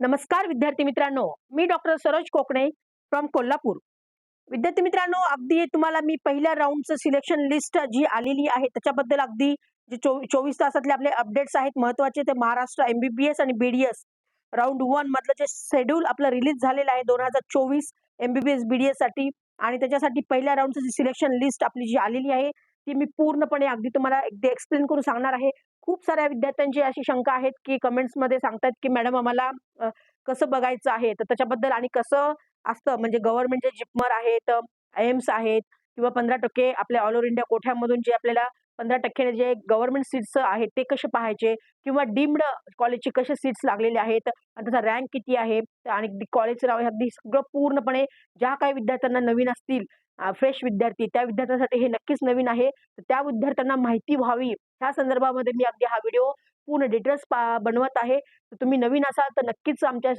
नमस्कार विद्यार्थी मित्रांनो मी डॉक्टर सरोज कोकणे फ्रॉम कोल्हापूर. विद्यार्थी मित्रांनो अगदी तुम्हाला मी पहिल्या राऊंडचं सिलेक्शन लिस्ट जी आलेली आहे त्याच्याबद्दल अगदी जे चो चोवीस तासातले आपले अपडेट्स आहेत महत्त्वाचे ते महाराष्ट्र एमबीबीएस आणि बीडीएस राऊंड वन मधलं जे शेड्यूल आपलं रिलीज झालेलं आहे दोन हजार चोवीस एमबीबीएस बीडीएससाठी. आणि त्याच्यासाठी पहिल्या राऊंडचं जी सिलेक्शन लिस्ट आपली जी आलेली आहे ती मी पूर्णपणे अगदी तुम्हाला एकदा एक्सप्लेन करून सांगणार आहे. खूप साऱ्या विद्यार्थ्यांची अशी शंका आहेत की कमेंट्समध्ये सांगतात की मॅडम आम्हाला कसं बघायचं आहे? तर त्याच्याबद्दल आणि कसं असतं? म्हणजे गव्हर्नमेंटचे जिपमर आहेत एम्स आहेत किंवा पंधरा टक्के आपल्या ऑल ओव्हर इंडिया कोठ्यामधून जे आपल्याला पंधरा टक्क्याने जे गव्हर्नमेंट सीट्स आहेत ते कसे पाहायचे? किंवा डीम्ड कॉलेजचे कसे सीट्स लागलेले आहेत? आणि त्याचा रँक किती आहे? आणि कॉलेजचं नाव अगदी सगळं पूर्णपणे ज्या काही विद्यार्थ्यांना नवीन असतील फ्रेश विद्यार्थी त्या विद्यार्थ्यांसाठी हे नक्कीच नवीन आहे. तर त्या विद्यार्थ्यांना माहिती व्हावी. ह्या संदर्भामध्ये मी अगदी हा व्हिडिओ पूर्ण डिटेल्स बनवत आहे. तर तुम्ही नवीन असाल तर नक्कीच आमच्या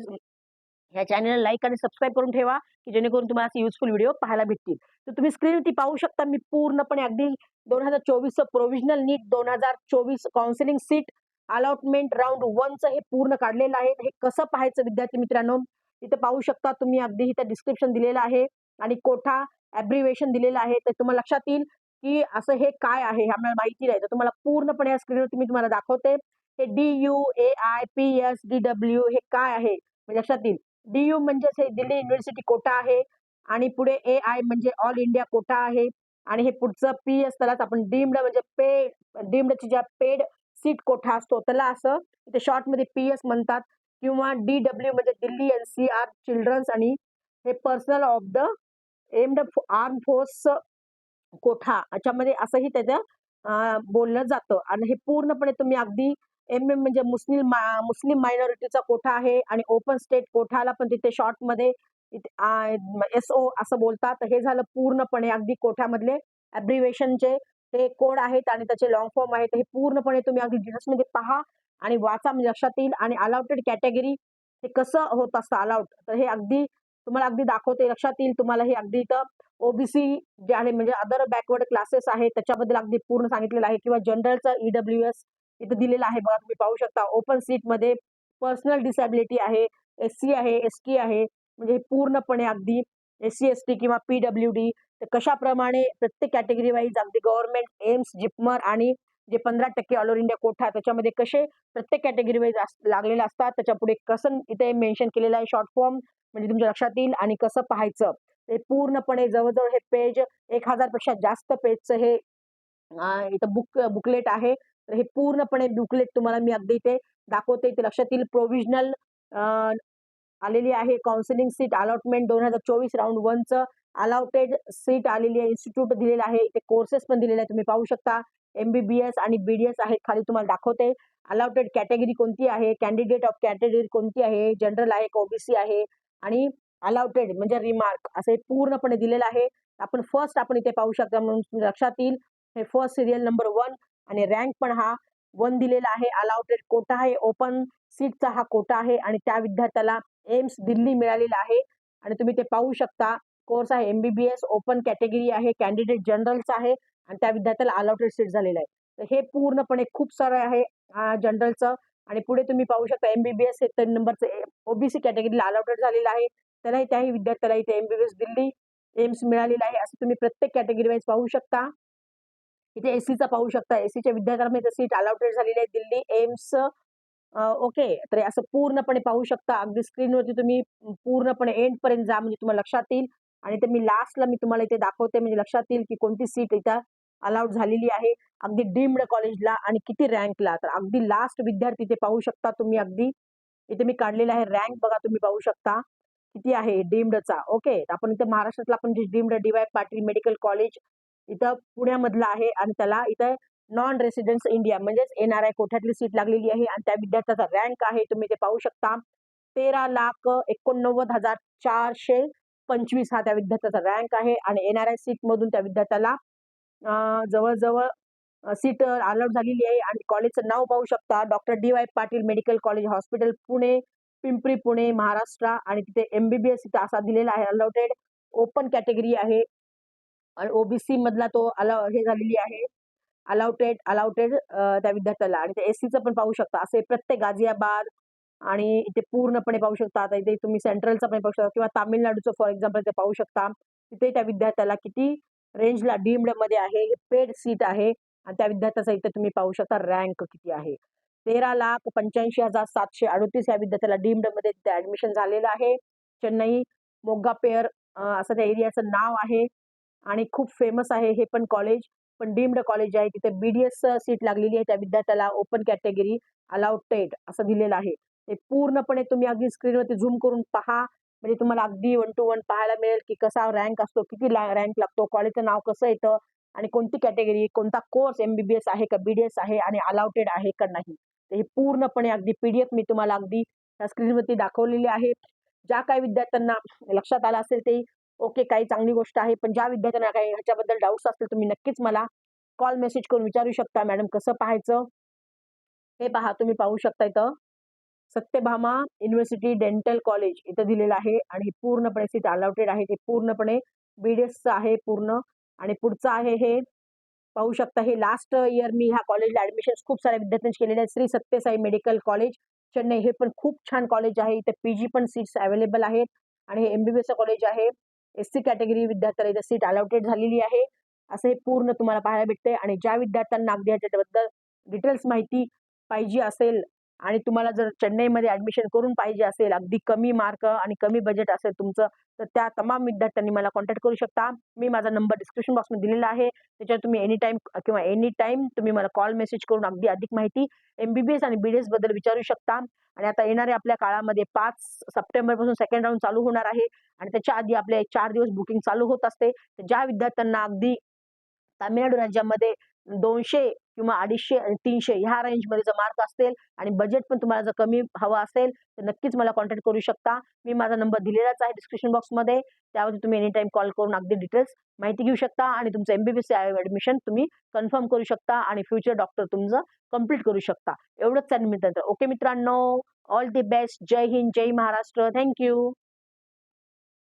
ह्या चॅनलला लाईक आणि सबस्क्राईब करून ठेवा की जेणेकरून तुम्हाला असे युजफुल व्हिडिओ पाहायला भेटतील. तर तुम्ही स्क्रीनवरती पाहू शकता मी पूर्णपणे अगदी दोन हजार चोवीसचं प्रोव्हिजनल नीट दोन हजार चोवीस काउन्सिलिंग सीट अलॉटमेंट राऊंड वनचं हे पूर्ण काढलेलं आहे. हे कसं पाहायचं विद्यार्थी मित्रांनो? इथं पाहू शकता तुम्ही अगदी इथं डिस्क्रिप्शन दिलेलं आहे आणि कोठा ॲब्रिवेशन दिलेलं आहे. तर तुम्हाला लक्षात येईल की असं हे काय आहे हे आम्हाला माहिती नाही. तर तुम्हाला पूर्णपणे या स्क्रीनवरती मी तुम्हाला दाखवते. हे D U A I P S D W हे काय आहे? म्हणजे लक्षात येईल. डी यू म्हणजेच हे दिल्ली युनिव्हर्सिटी कोटा आहे. आणि पुढे ए आय म्हणजे ऑल इंडिया कोटा आहे. आणि हे पुढचं पी एस त्यालाच आपण डीम्ड म्हणजे पे डीम्डची ज्या पेड सीट कोठा असतो त्याला असं इथे शॉर्टमध्ये पी एस म्हणतात. किंवा डी डब्ल्यू म्हणजे Delhi N C R children's आणि हे personnel of the armed arm force quota. याच्यामध्ये असंही त्याचं बोललं जातं. आणि हे पूर्णपणे तुम्ही अगदी एम एम म्हणजे मुस्लिम मुस्लिम मायनॉरिटीचा कोठा आहे आणि ओपन स्टेट कोठाला पण तिथे शॉर्टमध्ये एस ओ असं बोलतात. हे झालं पूर्णपणे अगदी कोठ्यामधले ॲब्रिव्हेशनचे ते कोड आहेत आणि त्याचे लॉंग फॉर्म आहेत. हे पूर्णपणे तुम्ही अगदी डिटेल्समध्ये पहा आणि वाचा म्हणजे लक्षात येईल. आणि अलाउटेड कॅटेगरी हे कसं होत असतं अलाउड तर हे अगदी तुम्हाला अगदी दाखवते. लक्षात येईल तुम्हाला हे अगदी इथं. ओबीसी जे आहे म्हणजे अदर बॅकवर्ड क्लासेस आहे. त्याच्याबद्दल अगदी पूर्ण सांगितलेलं आहे. किंवा जनरलचं ईडब्ल्यू एस इथं दिलेलं आहे बघा तुम्ही पाहू शकता. ओपन सीटमध्ये पर्सनल डिसॅबिलिटी आहे एस सी आहे एस टी आहे. म्हणजे पूर्णपणे अगदी एस सी एस टी किंवा पीडब्ल्यू डी तर कशाप्रमाणे प्रत्येक कॅटेगरी वाईज अगदी गव्हर्नमेंट एम्स जिपमर आणि जे पंधरा टक्के ऑल ओव्हर इंडिया कोठा त्याच्यामध्ये कसे प्रत्येक कॅटेगरी वाईज लागलेले असतात. त्याच्या पुढे कसं इथे मेन्शन केलेलं आहे शॉर्ट फॉर्म म्हणजे तुमच्या लक्षात येईल आणि कसं पाहायचं. ते पूर्णपणे जवळजवळ हे पेज एक हजारपेक्षा जास्त पेजचं हे इथं बुक बुकलेट आहे. तर हे पूर्णपणे बुकलेट तुम्हाला मी अगदी इथे दाखवते. इथे लक्षात येईल प्रोव्हिजनल आलेली आहे. काउन्सिलिंग सीट अलॉटमेंट दोन हजार चोवीस राऊंड वनचं अलाउटेड सीट आलेली आहे. इन्स्टिट्यूट दिलेलं आहे. इथे कोर्सेस पण दिलेले आहे तुम्ही पाहू शकता. एमबीबीएस आणि बीडीएस आहेत. खाली तुम्हाला दाखवते. अलाउटेड कॅटेगरी कोणती आहे? कॅन्डिडेट ऑफ कॅटेगरी कोणती आहे? जनरल आहे ओबीसी आहे? आणि अलाउटेड म्हणजे रिमार्क असं हे पूर्णपणे दिलेलं आहे. आपण फर्स्ट आपण इथे पाहू शकता म्हणून लक्षात येईल. हे फर्स्ट सिरियल नंबर वन आणि रँक पण हा वन दिलेला आहे. अलाउटेड कोटा आहे. ओपन सीटचा हा कोटा आहे. आणि त्या विद्यार्थ्याला एम्स दिल्ली मिळालेला आहे. आणि तुम्ही ते पाहू शकता. कोर्स आहे. एमबीबीएस ओपन कॅटेगरी आहे. कॅन्डिडेट जनरलचा आहे. आणि त्या विद्यार्थ्याला अलाउटेड सीट झालेलं आहे. तर हे पूर्णपणे खूप सारं आहे जनरलचं आणि पुढे तुम्ही पाहू शकता एमबीबीएस हे तीन नंबरचं ओबीसी कॅटेगरीला अलाउटेड झालेलं आहे. त्यालाही त्याही विद्यार्थ्याला इथे एमबीबीएस दिल्ली एम्स मिळालेला आहे. असं तुम्ही प्रत्येक कॅटेगरी वाईज पाहू शकता. इथे एसीचा पाहू शकता. एसीच्या विद्यार्थ्यांना सीट अलाउटेड झालेली आहे दिल्ली एम्स ओके. तर असं पूर्णपणे पाहू शकता. अगदी स्क्रीनवरती तुम्ही पूर्णपणे एंड पर्यंत जा म्हणजे तुम्हाला लक्षात येईल. आणि ते मी लास्टला मी तुम्हाला इथे दाखवते म्हणजे लक्षात येईल की कोणती सीट इथं अलाउड झालेली आहे. अगदी डीम्ड कॉलेजला आणि किती रँकला तर अगदी लास्ट विद्यार्थी इथे पाहू शकता तुम्ही अगदी. इथे मी काढलेला आहे रँक बघा तुम्ही पाहू शकता. किती आहे? डीम्डचा ओके. आपण इथे महाराष्ट्रातला आपण जे deemed DY Patil Medical College इथं पुण्यामधला आहे आणि त्याला इथं नॉन रेसिडेन्स इंडिया म्हणजेच एन आर आय कोठ्यातली सीट लागलेली आहे आणि त्या विद्यार्थ्याचा रँक आहे. तुम्ही ते पाहू शकता. तेरा लाख एकोणनव्वद हजार चारशे पंचवीस हा त्या विद्यार्थ्याचा रँक आहे आणि एन आर आय सीट मधून त्या विद्यार्थ्याला जवळजवळ सीट अलॉट झालेली आहे आणि कॉलेजचं नाव पाहू शकता. Doctor D Y Patil Medical College Hospital Pune Pimpri Pune Maharashtra आणि तिथे एमबीबीएस इथं असा दिलेला आहे. अलॉटेड ओपन कॅटेगरी आहे. ओबीसी मधला तो अलाव हे झालेली आहे. अलाउटेड अलाउटेड त्या विद्यार्थ्याला. आणि ते एस सीचं पण पाहू शकता. असे प्रत्येक गाझियाबाद आणि इथे पूर्णपणे पाहू शकता. आता इथे तुम्ही सेंट्रलचा पण पाहू शकता किंवा तामिळनाडूचं फॉर एक्झाम्पल ते पाहू शकता. तिथे त्या विद्यार्थ्याला किती रेंजला डीम्डमध्ये आहे. हे पेड सीट आहे. आणि त्या विद्यार्थ्याचा इथे तुम्ही पाहू शकता रँक किती आहे. तेरा लाख पंच्याऐंशी हजार सातशे अडतीस या विद्यार्थ्याला डीम्डमध्ये तिथे ऍडमिशन झालेलं आहे. चेन्नई मोग्गा पेअर असं त्या एरियाचं नाव आहे. आणि खूप फेमस आहे हे पण कॉलेज पण डीम्ड कॉलेज आहे. तिथे बीडीएस सीट लागलेली आहे त्या विद्यार्थ्याला. ओपन कॅटेगरी अलाउड टेट असं दिलेलं आहे. ते पूर्णपणे तुम्ही अगदी स्क्रीनवरती झूम करून पहा. म्हणजे तुम्हाला अगदी वन टू वन पाहायला मिळेल की कसा रँक असतो किती रँक लागतो कॉलेजचं नाव कसं येतं आणि कोणती कॅटेगरी कोणता कोर्स एमबीबीएस आहे का बीडीएस आहे आणि अलाउटेड आहे का नाही. तर हे पूर्णपणे अगदी पीडीएफ मी तुम्हाला अगदी त्या स्क्रीनवरती दाखवलेली आहे. ज्या काही विद्यार्थ्यांना लक्षात आलं असेल ते ओके काही चांगली गोष्ट आहे पण ज्या विद्यार्थ्यांना काही ह्याच्याबद्दल डाऊट्स असतील तुम्ही नक्कीच मला कॉल मेसेज करून विचारू शकता. मॅडम कसं पाहायचं? हे पहा तुम्ही पाहू शकता इथं. सत्यभामा युनिव्हर्सिटी डेंटल कॉलेज इथं दिलेलं आहे आणि हे पूर्णपणे सीट अलाउटेड आहे. ते पूर्णपणे बी डी एसचं आहे पूर्ण. आणि पुढचं आहे हे. पाहू शकता हे लास्ट इयर मी ह्या कॉलेजला ऍडमिशन खूप साऱ्या विद्यार्थ्यांची केलेले आहेत. Shri Sathyasai medical college Chennai. हे पण खूप छान कॉलेज आहे. इथे पीजी पण सीट्स अवेलेबल आहेत. आणि हे एम बी बी एसचं कॉलेज आहे. एस सी कॅटेगरी विद्यार्थ्याला इथं सीट अलाउटेड झालेली आहे. असं हे पूर्ण तुम्हाला पाहायला भेटते आणि ज्या विद्यार्थ्यांना अगदी याच्याबद्दल डिटेल्स माहिती पाहिजे असेल आणि तुम्हाला जर चेन्नईमध्ये ॲडमिशन करून पाहिजे असेल अगदी कमी मार्क आणि कमी बजेट असेल तुमचं तर त्या तमाम विद्यार्थ्यांनी मला कॉन्टॅक्ट करू शकता. मी माझा नंबर डिस्क्रिप्शन बॉक्समध्ये दिलेला आहे. त्याच्यावर तुम्ही एनी टाईम किंवा एनी टाईम तुम्ही मला कॉल मेसेज करून अगदी अधिक माहिती एम बी बी एस आणि बी डी एसबद्दल विचारू शकता. आणि आता येणाऱ्या आपल्या काळामध्ये पाच सप्टेंबरपासून सेकंड राऊंड चालू होणार आहे. आणि त्याच्या आधी आपले चार दिवस बुकिंग चालू होत असते. तर ज्या विद्यार्थ्यांना अगदी तामिळनाडू राज्यामध्ये दोनशे किंवा अडीचशे आणि तीनशे ह्या रेंजमध्ये जर मार्क असतील आणि बजेट पण तुम्हाला जर कमी हवं असेल तर नक्कीच मला कॉन्टॅक्ट करू शकता. मी माझा नंबर दिलेलाच आहे डिस्क्रिप्शन बॉक्समध्ये त्यावरती तुम्ही एनी टाईम कॉल करून अगदी डिटेल्स माहिती घेऊ शकता आणि तुमचं एमबीबीएस ॲडमिशन तुम्ही कन्फर्म करू शकता आणि फ्युचर डॉक्टर तुमचं कंप्लीट करू शकता. एवढंच मित्रांनो ओके मित्रांनो ऑल दी बेस्ट जय हिंद जय महाराष्ट्र. Thank you